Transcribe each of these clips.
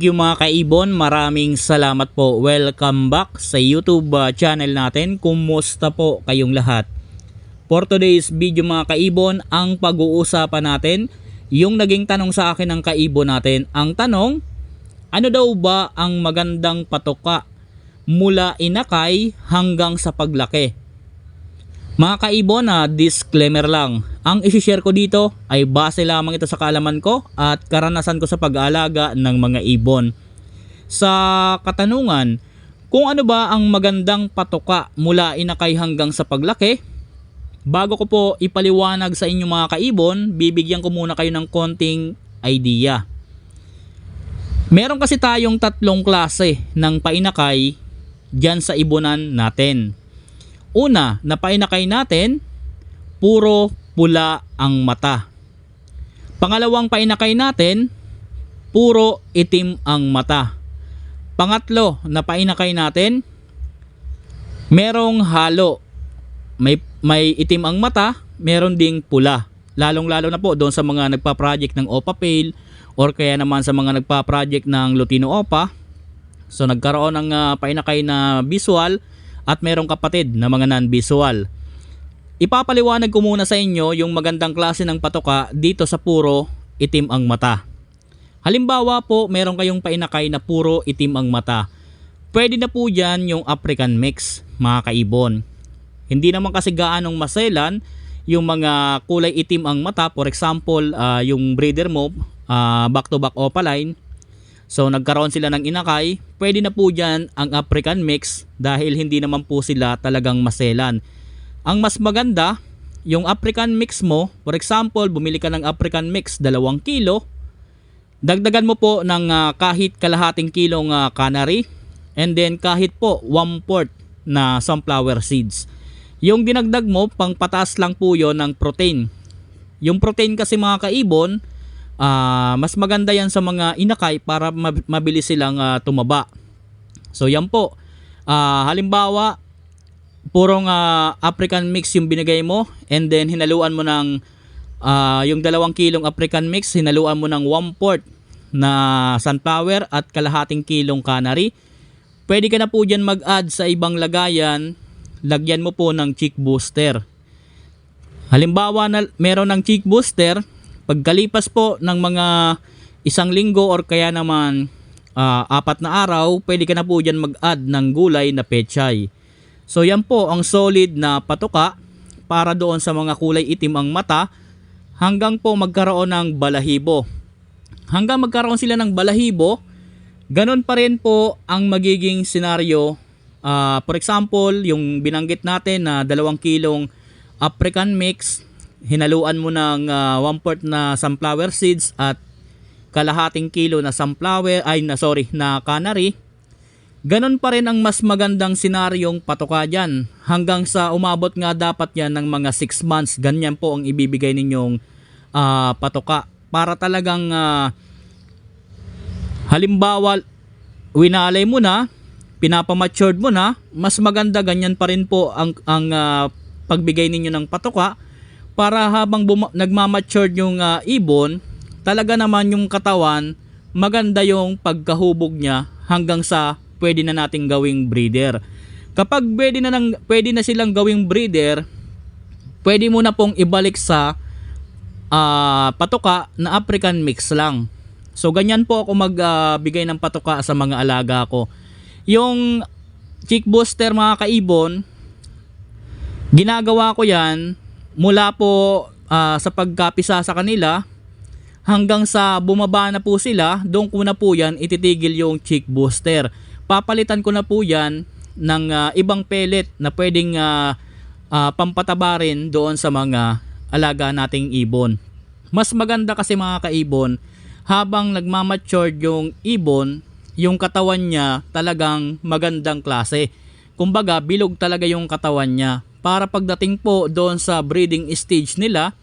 Thank you mga kaibon, maraming salamat po. Welcome back sa YouTube uh, channel natin. Kumusta po kayong lahat? For today's video mga kaibon, ang pag-uusapan natin, yung naging tanong sa akin ng kaibon natin. Ang tanong, ano daw ba ang magandang patoka mula inakay hanggang sa paglaki? Mga kaibon na disclaimer lang. Ang isi-share ko dito ay base lamang ito sa kaalaman ko at karanasan ko sa pag-aalaga ng mga ibon. Sa katanungan, kung ano ba ang magandang patoka mula inakay hanggang sa paglaki, bago ko po ipaliwanag sa inyo mga kaibon, bibigyan ko muna kayo ng konting idea. Meron kasi tayong tatlong klase ng painakay dyan sa ibonan natin. Una, na painakay natin, puro pula ang mata. Pangalawang painakay natin, puro itim ang mata. Pangatlo, na painakay natin, merong halo. May, may itim ang mata, meron ding pula. Lalong-lalo na po doon sa mga nagpa-project ng OPA Pale or kaya naman sa mga nagpa-project ng Lutino OPA. So nagkaroon ng uh, painakay na visual at merong kapatid na mga non-visual. Ipapaliwanag ko muna sa inyo yung magandang klase ng patoka dito sa puro itim ang mata. Halimbawa po, meron kayong painakay na puro itim ang mata. Pwede na po dyan yung African mix, mga kaibon. Hindi naman kasi gaanong maselan yung mga kulay itim ang mata. For example, uh, yung breeder mo, uh, back-to-back opaline, So nagkaroon sila ng inakay, pwede na po dyan ang African mix dahil hindi naman po sila talagang maselan. Ang mas maganda, yung African mix mo, for example, bumili ka ng African mix 2 kilo, dagdagan mo po ng uh, kahit kalahating kilong uh, canary and then kahit po 1 port na sunflower seeds. Yung dinagdag mo, pang pataas lang po yon ng protein. Yung protein kasi mga kaibon, uh, mas maganda yan sa mga inakay para mabilis silang uh, tumaba. So yan po. Uh, halimbawa, purong uh, African mix yung binigay mo and then hinaluan mo ng uh, yung dalawang kilong African mix, hinaluan mo ng 1 port na sunflower at kalahating kilong canary. Pwede ka na po dyan mag-add sa ibang lagayan. Lagyan mo po ng chick booster. Halimbawa na meron ng chick booster, Pagkalipas po ng mga isang linggo or kaya naman uh, apat na araw, pwede ka na po dyan mag-add ng gulay na pechay. So yan po ang solid na patuka para doon sa mga kulay itim ang mata hanggang po magkaroon ng balahibo. Hanggang magkaroon sila ng balahibo, ganun pa rin po ang magiging senaryo. Uh, for example, yung binanggit natin na dalawang kilong African mix hinaluan mo ng uh, one port na sunflower seeds at kalahating kilo na sunflower ay na sorry na canary Ganon pa rin ang mas magandang senaryong patoka dyan. Hanggang sa umabot nga dapat yan ng mga 6 months. Ganyan po ang ibibigay ninyong uh, patoka. Para talagang uh, halimbawa winalay mo na, pinapamatured mo na, mas maganda ganyan pa rin po ang, ang uh, pagbigay ninyo ng patoka para habang buma- nagmamature yung uh, ibon, talaga naman yung katawan, maganda yung pagkahubog niya hanggang sa pwede na nating gawing breeder. Kapag pwede na, nang, pwede na silang gawing breeder, pwede mo na pong ibalik sa uh, patoka na African mix lang. So ganyan po ako magbigay uh, ng patoka sa mga alaga ko. Yung chick booster mga kaibon, ginagawa ko yan mula po uh, sa pagkapisa sa kanila hanggang sa bumaba na po sila, doon ko na po yan ititigil yung cheek booster. Papalitan ko na po yan ng uh, ibang pellet na pwedeng uh, uh, pampataba doon sa mga alaga nating ibon. Mas maganda kasi mga kaibon, habang nagmamature yung ibon, yung katawan niya talagang magandang klase. Kumbaga, bilog talaga yung katawan niya para pagdating po doon sa breeding stage nila,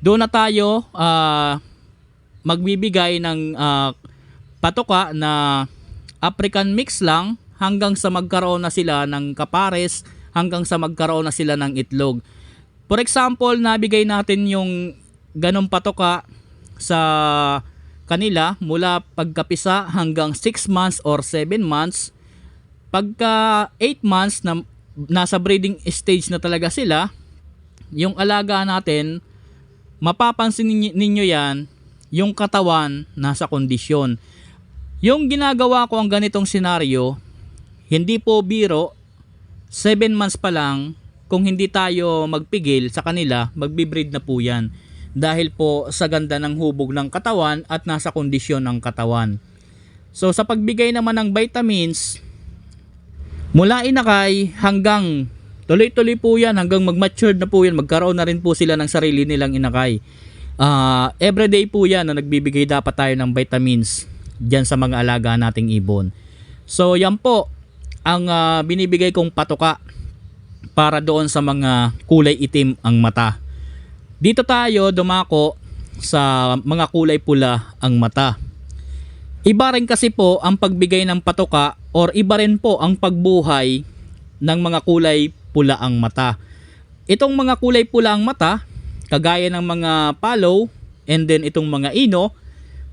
doon na tayo uh, magbibigay ng uh, patoka na African mix lang hanggang sa magkaroon na sila ng kapares, hanggang sa magkaroon na sila ng itlog. For example, nabigay natin yung ganong patoka sa kanila mula pagkapisa hanggang 6 months or 7 months. Pagka 8 months na nasa breeding stage na talaga sila, yung alaga natin, mapapansin ninyo, yan, yung katawan nasa kondisyon. Yung ginagawa ko ang ganitong senaryo, hindi po biro, 7 months pa lang, kung hindi tayo magpigil sa kanila, magbibreed na po yan. Dahil po sa ganda ng hubog ng katawan at nasa kondisyon ng katawan. So sa pagbigay naman ng vitamins, mula inakay hanggang tuloy-tuloy po yan, hanggang mag-matured na po yan, magkaroon na rin po sila ng sarili nilang inakay. Ah, everyday po yan na nagbibigay dapat tayo ng vitamins dyan sa mga alaga nating ibon. So yan po ang ah, binibigay kong patuka para doon sa mga kulay itim ang mata. Dito tayo dumako sa mga kulay pula ang mata. Iba rin kasi po ang pagbigay ng patuka or iba rin po ang pagbuhay ng mga kulay pula ang mata. Itong mga kulay pula ang mata, kagaya ng mga palo and then itong mga ino,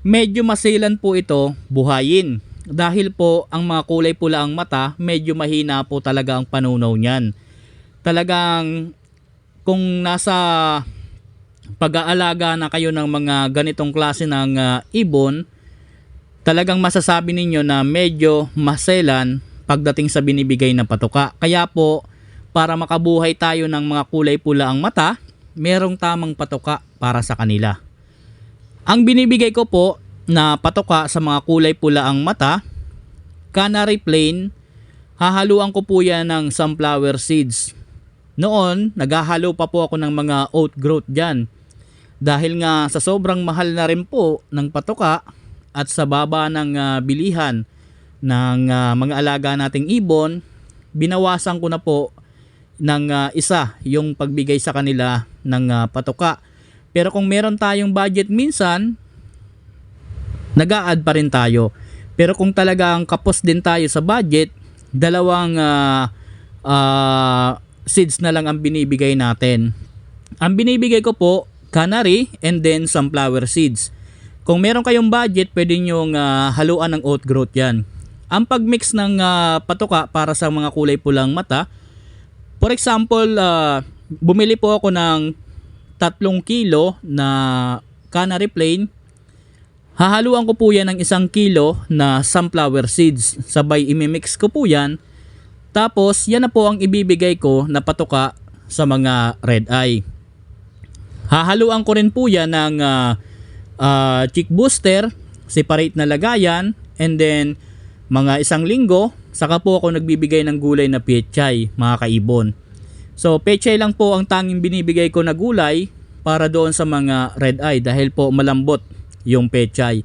medyo masilan po ito buhayin. Dahil po ang mga kulay pula ang mata, medyo mahina po talaga ang panunaw niyan. Talagang kung nasa pag-aalaga na kayo ng mga ganitong klase ng ah, ibon, talagang masasabi ninyo na medyo maselan pagdating sa binibigay na patuka. Kaya po, para makabuhay tayo ng mga kulay pula ang mata, merong tamang patuka para sa kanila. Ang binibigay ko po na patuka sa mga kulay pula ang mata, canary plain, hahaluan ko po yan ng sunflower seeds. Noon, naghahalo pa po ako ng mga oat growth dyan. Dahil nga sa sobrang mahal na rin po ng patuka at sa baba ng ah, bilihan ng ah, mga alaga nating ibon, binawasan ko na po ng ah, isa yung pagbigay sa kanila ng ah, patuka. Pero kung meron tayong budget minsan, nag-a-add pa rin tayo. Pero kung talagang kapos din tayo sa budget, dalawang ah, ah, seeds na lang ang binibigay natin. Ang binibigay ko po, canary and then sunflower seeds. Kung meron kayong budget, pwede nyo haluan ng oat growth yan. Ang pagmix ng ah, patuka para sa mga kulay pulang mata, for example, ah, bumili po ako ng 3 kilo na canary plain. Hahaluan ko po yan ng isang kilo na sunflower seeds. Sabay imimix ko po yan. Tapos, yan na po ang ibibigay ko na patuka sa mga red eye. Hahaluan ko rin po yan ng ah, ah, chick booster, separate na lagayan, and then mga isang linggo, saka po ako nagbibigay ng gulay na pechay, mga kaibon. So, pechay lang po ang tanging binibigay ko na gulay para doon sa mga red eye dahil po malambot yung pechay.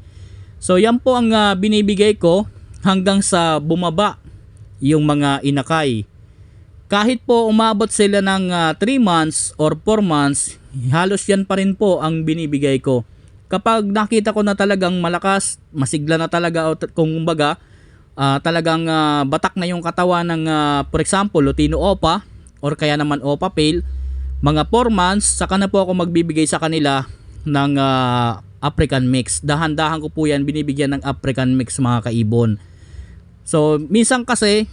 So, yan po ang ah, binibigay ko hanggang sa bumaba yung mga inakay. Kahit po umabot sila ng 3 months or 4 months, halos yan pa rin po ang binibigay ko. Kapag nakita ko na talagang malakas, masigla na talaga kung kumbaga, ah, talagang ah, batak na yung katawan ng ah, for example, Lutino Opa or kaya naman Opa Pale, mga 4 months, saka na po ako magbibigay sa kanila ng ah, African mix. Dahan-dahan ko po yan binibigyan ng African mix mga kaibon. So, minsan kasi,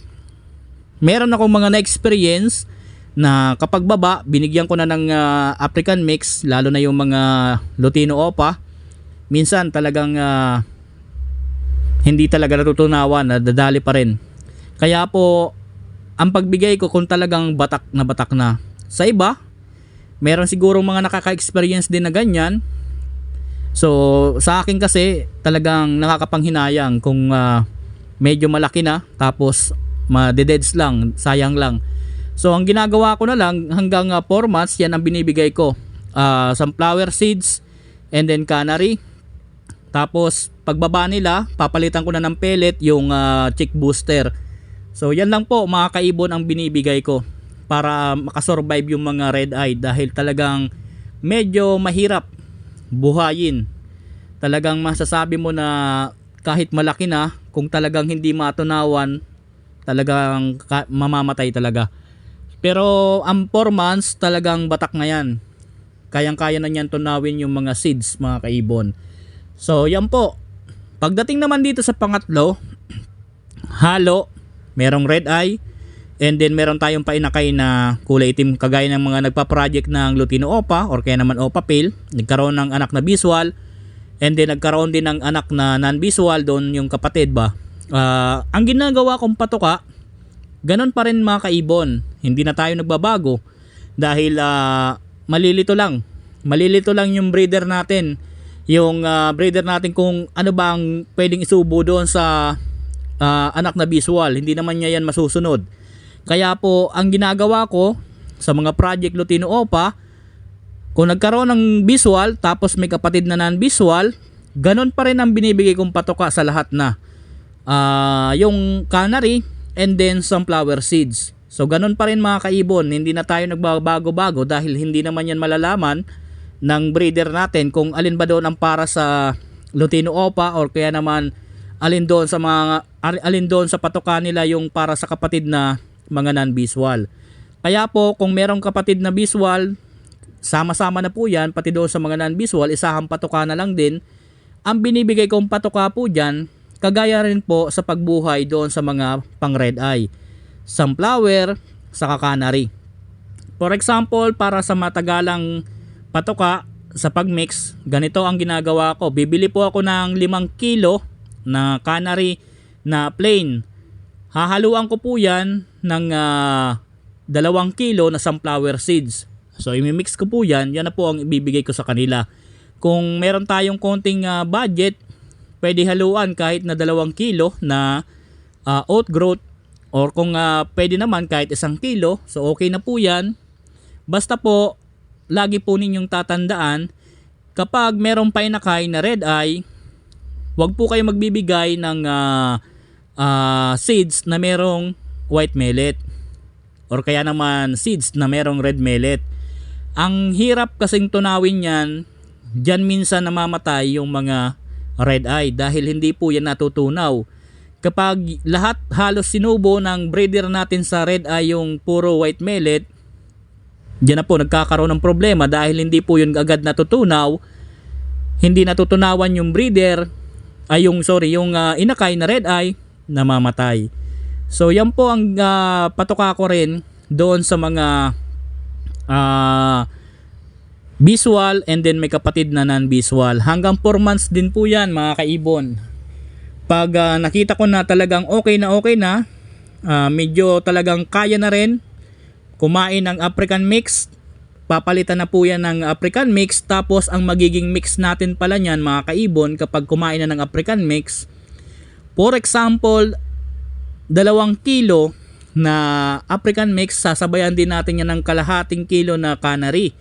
meron akong mga na-experience na kapag baba, binigyan ko na ng ah, African mix, lalo na yung mga Lutino Opa, minsan talagang ah, hindi talaga natutunawan, nadadali pa rin. Kaya po, ang pagbigay ko kung talagang batak na batak na. Sa iba, meron siguro mga nakaka-experience din na ganyan. So, sa akin kasi, talagang nakakapanghinayang kung ah, medyo malaki na, tapos madededs lang, sayang lang. So, ang ginagawa ko na lang, hanggang 4 months, yan ang binibigay ko. Ah, sunflower seeds, and then canary. Tapos, pagbaba nila, papalitan ko na ng pellet yung ah, chick booster. So, yan lang po mga kaibon ang binibigay ko para makasurvive yung mga red eye dahil talagang medyo mahirap buhayin. Talagang masasabi mo na kahit malaki na, kung talagang hindi matunawan, talagang mamamatay talaga. Pero ang 4 months talagang batak na yan. Kayang-kaya na niyan tunawin yung mga seeds mga kaibon. So yan po. Pagdating naman dito sa pangatlo, halo, merong red eye, and then meron tayong painakay na kulay itim kagaya ng mga nagpa-project ng Lutino Opa or kaya naman Opa Pale. Nagkaroon ng anak na visual, and then nagkaroon din ng anak na non-visual doon yung kapatid ba. Ah, ang ginagawa kong patuka, ganon pa rin mga kaibon. Hindi na tayo nagbabago dahil ah, malilito lang. Malilito lang yung breeder natin. Yung ah, breeder natin kung ano ba ang pwedeng isubo doon sa ah, anak na visual. Hindi naman niya yan masusunod. Kaya po, ang ginagawa ko sa mga project Lutino Opa, kung nagkaroon ng visual tapos may kapatid na non-visual, ganon pa rin ang binibigay kong patoka sa lahat na. Ah, yung canary and then sunflower seeds. So ganon pa rin mga kaibon, hindi na tayo nagbabago-bago dahil hindi naman yan malalaman ng breeder natin kung alin ba doon ang para sa Lutino Opa or kaya naman alin doon sa mga alin doon sa patoka nila yung para sa kapatid na mga non-visual. Kaya po kung merong kapatid na visual, sama-sama na po yan, pati doon sa mga non-visual, isahang patoka na lang din. Ang binibigay kong patoka po dyan, kagaya rin po sa pagbuhay doon sa mga pang red eye. Sunflower, saka canary. For example, para sa matagalang patoka sa pagmix, ganito ang ginagawa ko. Bibili po ako ng 5 kilo na canary na plain. Hahaluan ko po yan ng ah, 2 kilo na sunflower seeds. So imimix ko po yan, yan na po ang ibibigay ko sa kanila. Kung meron tayong konting ah, budget, pwede haluan kahit na 2 kilo na ah, oat growth or kung ah, pwede naman kahit 1 kilo, so okay na po yan. Basta po, lagi po ninyong tatandaan, kapag merong painakay na red eye, wag po kayo magbibigay ng ah, ah, seeds na merong white millet or kaya naman seeds na merong red millet. Ang hirap kasing tunawin yan, dyan minsan namamatay yung mga red eye dahil hindi po yan natutunaw. Kapag lahat halos sinubo ng breeder natin sa red eye yung puro white millet, dyan na po nagkakaroon ng problema dahil hindi po yun agad natutunaw, hindi natutunawan yung breeder, ay yung sorry, yung ah, inakay na red eye, namamatay. So yan po ang ah, patuka ko rin doon sa mga ah, visual and then may kapatid na non-visual. Hanggang 4 months din po yan mga kaibon. Pag ah, nakita ko na talagang okay na okay na, ah, medyo talagang kaya na rin kumain ng African mix, papalitan na po yan ng African mix tapos ang magiging mix natin pala niyan mga kaibon kapag kumain na ng African mix for example dalawang kilo na African mix sasabayan din natin yan ng kalahating kilo na canary.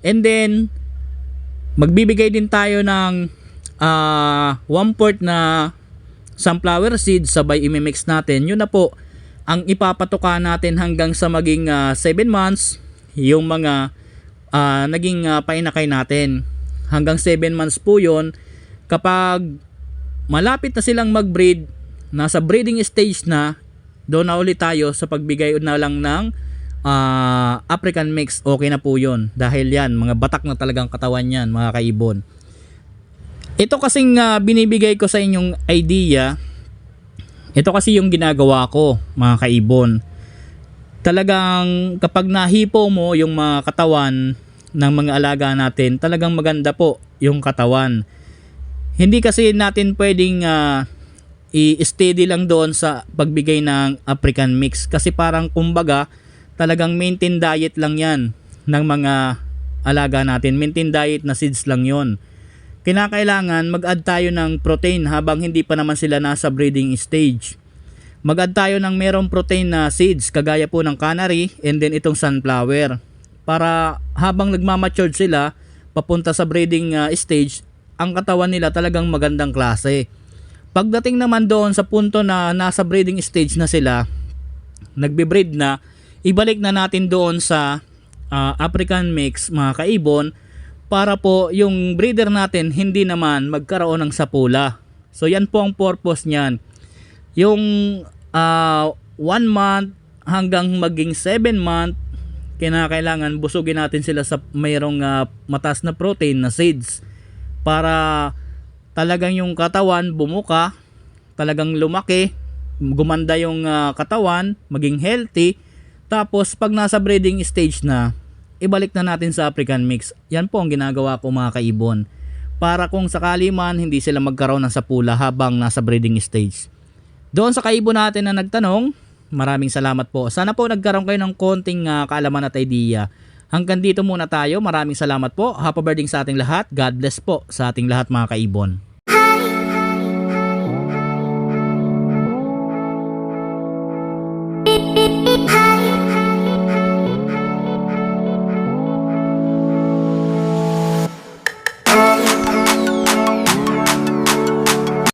And then magbibigay din tayo ng ah, one fourth na sunflower seeds sabay imimix natin. Yun na po ang ipapatuka natin hanggang sa maging 7 months yung mga ah, naging ah, painakay natin. Hanggang 7 months po yon kapag malapit na silang mag-breed nasa breeding stage na doon na ulit tayo sa pagbigay na lang ng ah, African mix. Okay na po yon dahil yan mga batak na talagang katawan yan mga kaibon. Ito kasing ah, binibigay ko sa inyong idea ito kasi yung ginagawa ko mga kaibon. Talagang kapag nahipo mo yung mga katawan ng mga alaga natin talagang maganda po yung katawan. Hindi kasi natin pwedeng ah, i-steady lang doon sa pagbigay ng African mix. Kasi parang kumbaga talagang maintain diet lang yan ng mga alaga natin. Maintain diet na seeds lang yon kinakailangan mag-add tayo ng protein habang hindi pa naman sila nasa breeding stage. Mag-add tayo ng merong protein na seeds kagaya po ng canary and then itong sunflower. Para habang nagmamature sila papunta sa breeding ah, stage ang katawan nila talagang magandang klase. Pagdating naman doon sa punto na nasa breeding stage na sila nagbe-breed na ibalik na natin doon sa ah, African mix mga kaibon para po yung breeder natin hindi naman magkaroon ng sapula. So yan po ang purpose niyan. Yung ah, one month hanggang maging 7 month kinakailangan busugin natin sila sa mayroong ah, mataas na protein na seeds. Para talagang yung katawan bumuka, talagang lumaki, gumanda yung ah, katawan, maging healthy. Tapos pag nasa breeding stage na, ibalik na natin sa African mix. Yan po ang ginagawa ko mga kaibon. Para kung sakali man hindi sila magkaroon ng sapula habang nasa breeding stage. Doon sa kaibon natin na nagtanong, maraming salamat po. Sana po nagkaroon kayo ng konting ah, kaalaman at idea. Hanggang dito muna tayo. Maraming salamat po. Happy birthday sa ating lahat. God bless po sa ating lahat mga kaibon.